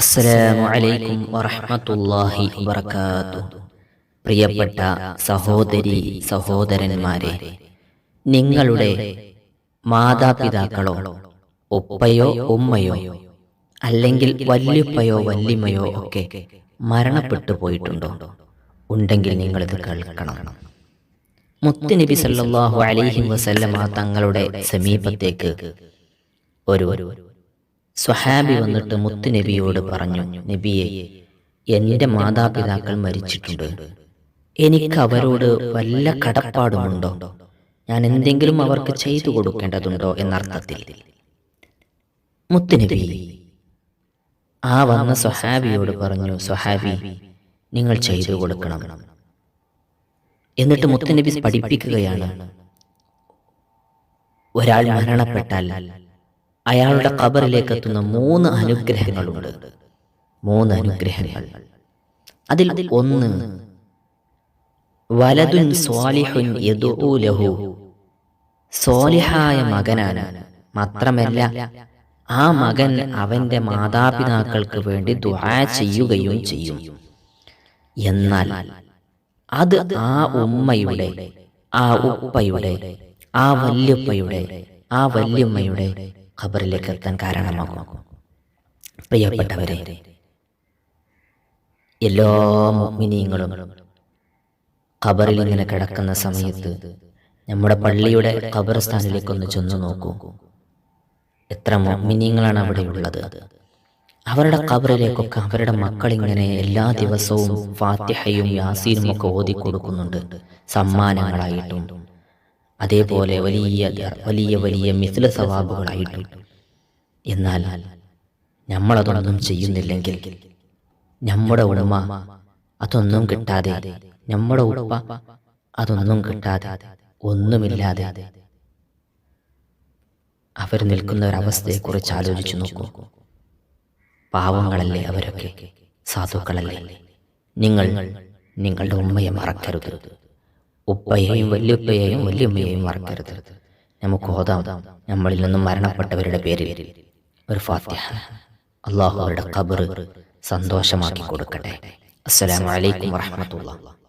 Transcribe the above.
അസ്സലാമു അലൈക്കും വറഹ്മത്തുള്ളാഹി വബറകാതുഹു. പ്രിയപ്പെട്ട സഹോദരി സഹോദരന്മാരെ നിങ്ങളുടെ മാതാപിതാക്കളോ ഉപ്പയോ ഉമ്മയോ അല്ലെങ്കിൽ വല്യുപ്പയോ വല്യമ്മയോ ഒക്കെ മരണപ്പെട്ടു പോയിട്ടുണ്ടോ? ഉണ്ടെങ്കിൽ നിങ്ങളിത് കേൾക്കണം. മുത്തുനബി സല്ലല്ലാഹു അലൈഹി വസല്ലമ തങ്ങളുടെ സമീപത്തേക്ക് ഒരു സ്വഹാബി വന്നിട്ട് മുത്തുനബിയോട് പറഞ്ഞു നബിയെ എന്റെ മാതാപിതാക്കൾ മരിച്ചിട്ടുണ്ട്. എനിക്ക് അവരോട് വല്ല കടപ്പാടുമുണ്ടോ? ഞാൻ എന്തെങ്കിലും അവർക്ക് ചെയ്തു കൊടുക്കേണ്ടതുണ്ടോ എന്നർത്ഥത്തിൽ മുത്തുനബി ആ വന്ന സ്വഹാബിയോട് പറഞ്ഞു സ്വഹാബി നിങ്ങൾ ചെയ്തു കൊടുക്കണം. എന്നിട്ട് മുത്തുനബി പഠിപ്പിക്കുകയാണ്. ഒരാൾ മരണപ്പെട്ടാൽ അയാളുടെ ഖബറിലേക്ക് എത്തുന്ന മൂന്ന് അനുഗ്രഹങ്ങളുണ്ട്. മൂന്ന് അനുഗ്രഹങ്ങൾ. അതിൽ ഒന്ന് വലതുൻ സ്വാലിഹുൻ യദുഉ ലഹു. സ്വാലിഹായ മകനാണ്. മാത്രമല്ല ആ മകൻ അവന്റെ മാതാപിതാക്കൾക്ക് വേണ്ടി ദുആ ചെയ്യുകയും ചെയ്യും. എന്നാൽ അത് ആ ഉമ്മയുടെ ആ ഉപ്പയുടെ ആ വല്യപ്പയുടെ ആ വല്യമ്മയുടെ ഖബറിലേക്ക് എത്താൻ കാരണമാകും. പ്രിയപ്പെട്ടവരെ എല്ലാ മുഗ്മിനീങ്ങളും ഖബറിൽ ഇങ്ങനെ കിടക്കുന്ന സമയത്ത് നമ്മുടെ പള്ളിയുടെ ഖബർസ്ഥാനിലേക്കൊന്ന് ചെന്നു നോക്കൂ. എത്ര മുഗ്മിനീങ്ങളാണ് അവിടെ ഉള്ളത്? അവരുടെ ഖബറിലേക്കൊക്കെ അവരുടെ മക്കൾ ഇങ്ങനെ എല്ലാ ദിവസവും ഫാത്തിഹയും യാസീനും ഒക്കെ ഓതി കൊടുക്കുന്നുണ്ട് സമ്മാനങ്ങളായിട്ടും അതേപോലെ വലിയ വലിയ വലിയ മിഥില സവാബുകളായിട്ടും എന്നാൽ നമ്മളതൊന്നും ചെയ്യുന്നില്ലെങ്കിൽ നമ്മുടെ ഉടമ അതൊന്നും കിട്ടാതെ നമ്മുടെ ഉപ്പ അതൊന്നും കിട്ടാതെ ഒന്നുമില്ലാതെ അവർ നിൽക്കുന്ന ഒരവസ്ഥയെക്കുറിച്ച് ആലോചിച്ചു നോക്കൂ. പാവങ്ങളല്ലേ അവരൊക്കെ? സാധുക്കളല്ലേ? നിങ്ങൾ നിങ്ങളുടെ ഉമ്മയെ മറക്കരുത്. ഉപ്പയെയും വല്യുപ്പയെയും വല്യമ്മയെയും മറക്കരുത്. നമുക്ക് ഓതാം. നമ്മളിൽ നിന്നും മരണപ്പെട്ടവരുടെ പേരിൽ ഒരു ഫാത്തിഹ. അള്ളാഹു അവരുടെ ഖബർ സന്തോഷമാക്കി കൊടുക്കട്ടെ. അസ്സലാമു അലൈക്കും വറഹ്മത്തുള്ളാഹി.